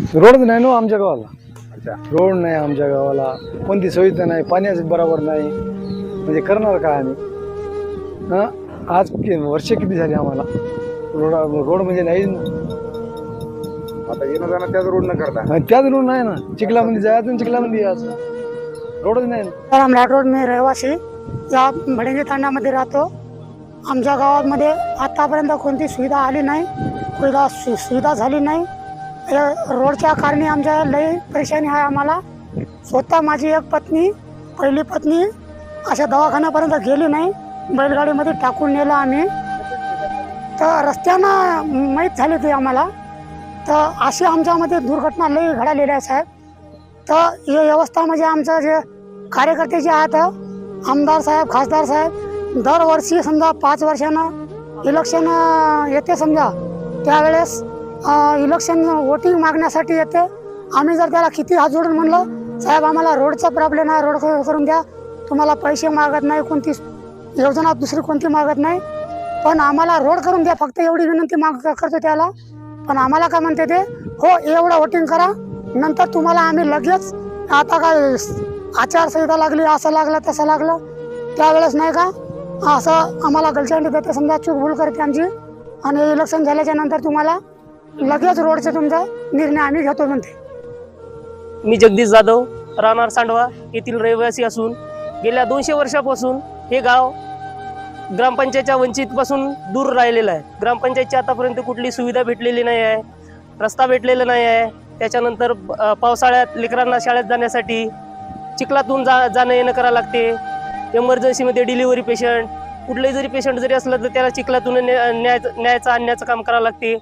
रोडच नाही ना आमच्या गावाला? अच्छा. रोड नाही आमच्या गावाला. कोणती सुविधा नाही पाण्याचं बरोबर नाही. म्हणजे करणार काय आम्ही? हां? आज कि- वर्ष किती झाली आम्हाला? रोड रोड म्हणजे नाही आता येणं जाणं त्याच रोड न करता. आणि त्याच रोड नाही ना. चिखलामध्ये जायचं आणि चिखलामध्ये यायचं. रोडच नाही ना. रोड मी रहिवासी. या भडंगी तांड्यामध्ये राहतो. आमच्या गावामध्ये आतापर्यंत कोणती सुविधा आली नाही. सुविधा सु सुविधा झाली नाही. रोडच्या कारणी आमच्या लई परेशानी आहे आम्हाला. स्वतः माझी एक पत्नी पहिली पत्नी अशा दवाखान्यापर्यंत गेली नाही. बैलगाडीमध्ये टाकून नेलं आम्ही. तर रस्त्यानं माहीत झाली ती आम्हाला. तर अशी आमच्यामध्ये दुर्घटना लई घडालेल्या आहे साहेब. तर हे व्यवस्था म्हणजे आमचं जे कार्यकर्ते जे आहेत आमदार साहेब खासदार साहेब दरवर्षी समजा पाच वर्षानं इलेक्शन येते समजा. त्यावेळेस इलेक्शन वोटिंग मागण्यासाठी येते. आम्ही जर त्याला किती हात जोडून म्हणलं साहेब आम्हाला रोडचा प्रॉब्लेम आहे रोड करून द्या. तुम्हाला पैसे मागत नाही कोणती योजना दुसरी कोणती मागत नाही. पण आम्हाला रोड करून द्या फक्त एवढी विनंती माग करतो त्याला. पण आम्हाला काय म्हणते ते हो एवढं वोटिंग करा. नंतर तुम्हाला आम्ही लगेच आता काय आचारसंहिता लागली असं लागलं तसं लागलं. त्यावेळेस नाही का असं आम्हाला गलचांडी देते समजा चूक भूल करते आमची. आणि इलेक्शन झाल्याच्यानंतर तुम्हाला लगेच रोडचा तुमचा निर्णय आम्ही घेतो म्हणते. मी जगदीश जाधव राहणार सांडवा येथील रहिवासी असून गेल्या दोनशे वर्षापासून हे गाव ग्रामपंचायतच्या वंचितपासून दूर राहिलेलं आहे. ग्रामपंचायतची आतापर्यंत कुठली सुविधा भेटलेली नाही आहे रस्ता भेटलेला नाही आहे. त्याच्यानंतर पावसाळ्यात लेकरांना शाळेत जाण्यासाठी चिखलातून जा जाणं येणं करावं लागते. एमर्जन्सीमध्ये डिलिव्हरी पेशंट कुठलंही जरी पेशंट जरी असलं तर त्याला चिखलातून न्या- न्यायचं न्यायचं आणण्याचं काम करावं लागते.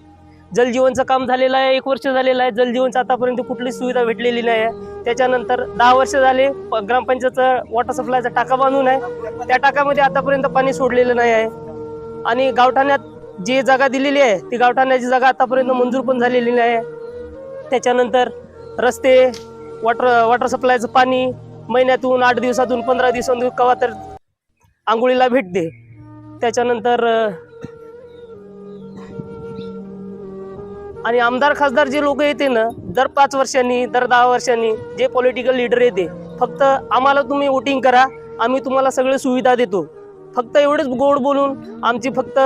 जलजीवनचं काम झालेलं आहे एक वर्ष झालेलं आहे. जलजीवनचं आतापर्यंत कुठलीच सुविधा भेटलेली नाही आहे. त्याच्यानंतर दहा वर्ष झाले प- ग्रामपंचायतचं वॉटर सप्लायचा टाका बांधून आहे. त्या टाकामध्ये आतापर्यंत पाणी सोडलेलं नाही आहे. आणि गावठाण्यात जी जागा दिलेली आहे ती गावठाण्याची जागा आतापर्यंत मंजूर पण झालेली नाही आहे. त्याच्यानंतर रस्ते वॉटर वॉटर सप्लायचं पाणी महिन्यातून आठ दिवसातून पंधरा दिवसातून कवा तर आंघोळीला भेटते त्याच्यानंतर आणि आमदार खासदार जे लोक येते ना दर पाच वर्षांनी दर दहा वर्षांनी जे पॉलिटिकल लीडर येते फक्त आम्हाला तुम्ही वोटिंग करा आम्ही तुम्हाला सगळे सुविधा देतो. फक्त एवढेच गोड बोलून आमची फक्त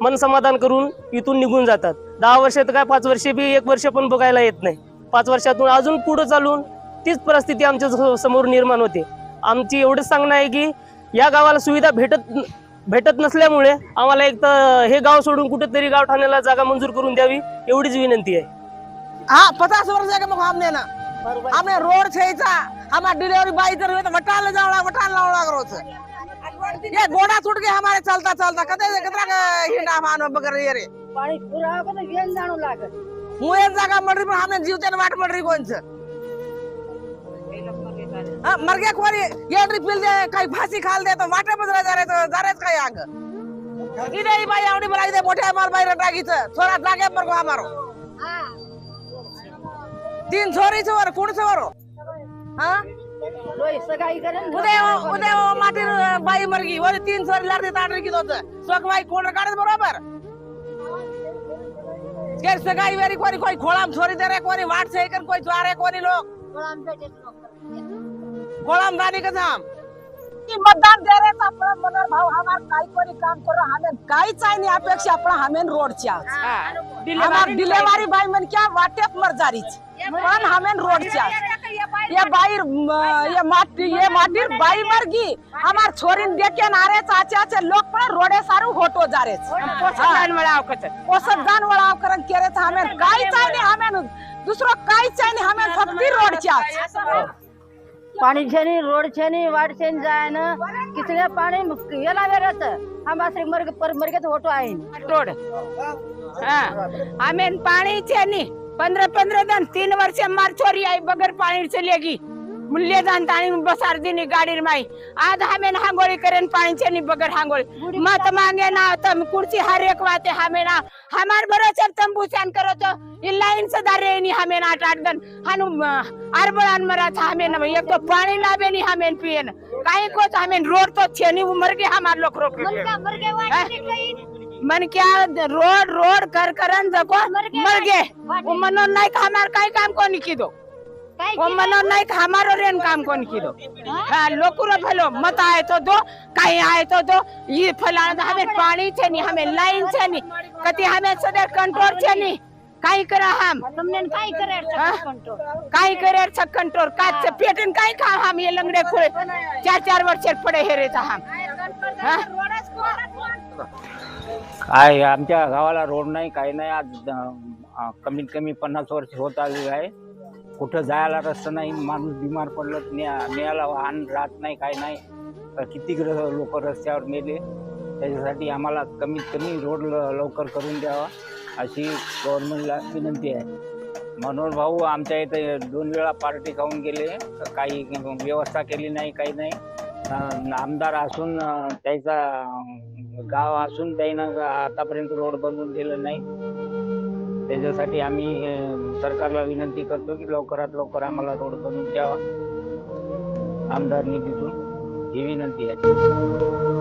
मनसमाधान करून इथून निघून जातात. दहा वर्षात काय पाच वर्षे बी एक वर्ष पण बघायला येत नाही. पाच वर्षातून अजून पुढं चालून तीच परिस्थिती आमच्यासमोर निर्माण होते. आमची एवढंच सांगणं आहे की या गावाला सुविधा भेटत भेटत नसल्यामुळे आम्हाला एक तर हे गाव सोडून कुठेतरी गाव ठाण्याला जागा मंजूर करून द्यावी एवढीच विनंती आहे. हाँ पचास वर्ष के मुकाम देना हमने रोड छे चा हमारा डिलीवरी बाई इधर हुए तो वटान ले जाओ वटान लाओ लाग रोज ये गोड़ा छूट के हमारे चलता चलता. कते कितना का हिंडा मान बगर ये रे? घेऊन जाणं लागत मुए जागा मर्री पर हमने जीवते वाट मर्री कोण से मरग्या खोरी गया पिल दे काही फाशी खाल दे तो वाटे बदला जा जायच तो आग इधे ही बाई आवडी मला दे मोठे मार बाई टाकीच छोरा टाके पर को तीन छोरी वर कुण वर. हाँ? उद्या माटी बाई मरगी वर तीन छोरी लाडते तांडरी की होत. सोक बाई कोण काढत बरोबर. केर सगाई वेरी कोरी कोई खोळाम छोरी दे रे कोरी वाट से कर कोई ज्वारे कोणी लोक. खोळाम दानी का थांब की मतदान दे रे तर आपला मनोहर भाऊ हमार काही कोणी काम करो हमें काहीच आहे नाही अपेक्षा आपला हमें रोडच्या हमार डिलेवरी बाई मन क्या वाटेत मर जारीच पण हमें रोडच्या ये बाई ये माटी ये माटीर बाई मर गी हमार छोरीन देखे नारे चाचे आचे लोक पण रोडे सारू होतो जारे पोसत जान वळाव करत पोसत जान वळाव करन केरे तर हमें काहीच आहे नाही हमें दुसरं काहीच आहे नाही हमें फक्त रोडच्या पाणी छेनी रोड छेनी वाट छेनी जाय ना किचड्या पाणी याला हा हमारे मर्ग पर मर्गेत होतो आहे. रोड. हा. आम्ही पाणी छेनी. पंद्रह पंद्रह दिन तीन वर्ष मार छोरी आई बगर पाणी चली गी मूल्य दान ताणी बसार दिनी गाडी माई. आज हमें हांगोळी करेन पाणी बगैर हांगोळी. मत मांगे ना तम कुर्सी हर एक वाते हमें ना. हमार भरोसे तंबू छान करो तो. इन लाइन से दारे नहीं हमें ना दिन हनु अरबड़ान मरा था हमें ना एक तो पानी लावे नहीं हमें पिए न काहे को तो हमें रोड तो छेनी उमर के हमार लोग रोक मन क्या रोड रोड कर करन जको मर गए मनो नहीं का हमार काही काम कोणी किदो? काय वो मनो नहीं हमारो रेन काम कौन किलो हाँ? लोकुरो भलो मत आए तो दो कहीं आए तो दो. ये फलाण हमें पाणी छे नहीं हमें लाईन छे नहीं कति हमें सदर कंट्रोल छे नहीं काय करा हम. तुमने काय करे कंट्रोल काय करे कंट्रोल काच पेटन काय खा हम ये लंगड़े खोले चार चार वर्ष पडे हे रे हम. काय आमच्या गावाला रोड नाही काही नाही. आज कमीत कमी पन्नास वर्ष होत आली आहे. कुठं जायला रस्ता नाही माणूस बिमार पडलं न्या न्यायला वाहन राहत नाही काय नाही. तर किती लोक रस्त्यावर मेले त्याच्यासाठी आम्हाला कमीत कमी रोड ल- लवकर करून द्यावा अशी गव्हर्नमेंटला विनंती आहे. मनोहर भाऊ आमच्या इथे दोन वेळा पार्टी खाऊन गेले तर काही व्यवस्था केली नाही काही नाही. आमदार असून त्याचा गाव असून त्यानं आतापर्यंत रोड बनवून दिलं नाही. त्याच्यासाठी आम्ही सरकारला विनंती करतो की लवकरात लवकर आम्हाला रोड करून द्यावा. आमदार निधीतून ही विनंती आहे.